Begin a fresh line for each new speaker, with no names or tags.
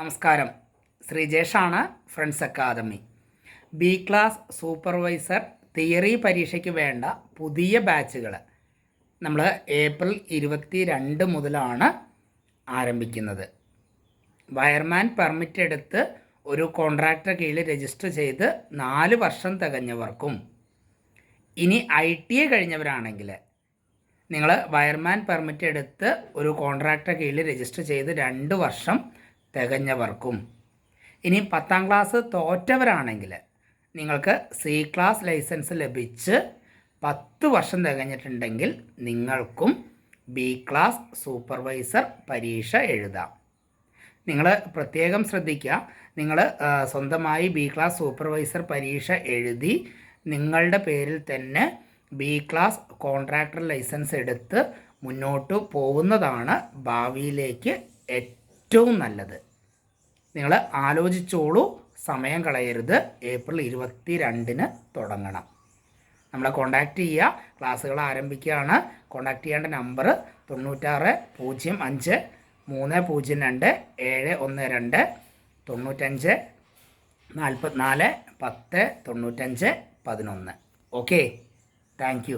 നമസ്കാരം. ശ്രീജേഷാണ് friends academy. B class supervisor theory പരീക്ഷയ്ക്ക് വേണ്ട പുതിയ ബാച്ചുകൾ നമ്മൾ ഏപ്രിൽ ഇരുപത്തി രണ്ട് മുതലാണ് ആരംഭിക്കുന്നത്. വയർമാൻ പെർമിറ്റ് എടുത്ത് ഒരു കോൺട്രാക്ടർ കീഴിൽ രജിസ്റ്റർ ചെയ്ത് നാല് വർഷം തികഞ്ഞവർക്കും. ഇനി ഐ ടി എ കഴിഞ്ഞവരാണെങ്കിൽ നിങ്ങൾ വയർമാൻ പെർമിറ്റ് എടുത്ത് ഒരു കോൺട്രാക്ടർ കീഴിൽ രജിസ്റ്റർ ചെയ്ത് രണ്ട് വർഷം തികഞ്ഞവർക്കും. ഇനി പത്താം ക്ലാസ് തോറ്റവരാണെങ്കിൽ നിങ്ങൾക്ക് സി ക്ലാസ് ലൈസൻസ് ലഭിച്ച് പത്ത് വർഷം തികഞ്ഞിട്ടുണ്ടെങ്കിൽ നിങ്ങൾക്കും ബി ക്ലാസ് സൂപ്പർവൈസർ പരീക്ഷ എഴുതാം. നിങ്ങൾ പ്രത്യേകം ശ്രദ്ധിക്കുക. നിങ്ങൾ സ്വന്തമായി ബി ക്ലാസ് സൂപ്പർവൈസർ പരീക്ഷ എഴുതി നിങ്ങളുടെ പേരിൽ തന്നെ ബി ക്ലാസ് കോൺട്രാക്ടർ ലൈസൻസ് എടുത്ത് മുന്നോട്ട് പോകുന്നതാണ് ഭാവിയിലേക്ക് ഏറ്റവും നല്ലത്. നിങ്ങൾ ആലോചിച്ചോളൂ. സമയം കളയരുത്. ഏപ്രിൽ ഇരുപത്തി രണ്ടിന് തുടങ്ങണം. നമ്മളെ കോൺടാക്റ്റ് ചെയ്യുക. ക്ലാസ്സുകൾ ആരംഭിക്കുകയാണ്. കോൺടാക്റ്റ് ചെയ്യേണ്ട നമ്പർ തൊണ്ണൂറ്റാറ് പൂജ്യം അഞ്ച് മൂന്ന് പൂജ്യം രണ്ട് ഏഴ് ഒന്ന് രണ്ട് തൊണ്ണൂറ്റഞ്ച് നാൽപ്പത്തിനാല് പത്ത് തൊണ്ണൂറ്റഞ്ച് പതിനൊന്ന്. Okay thank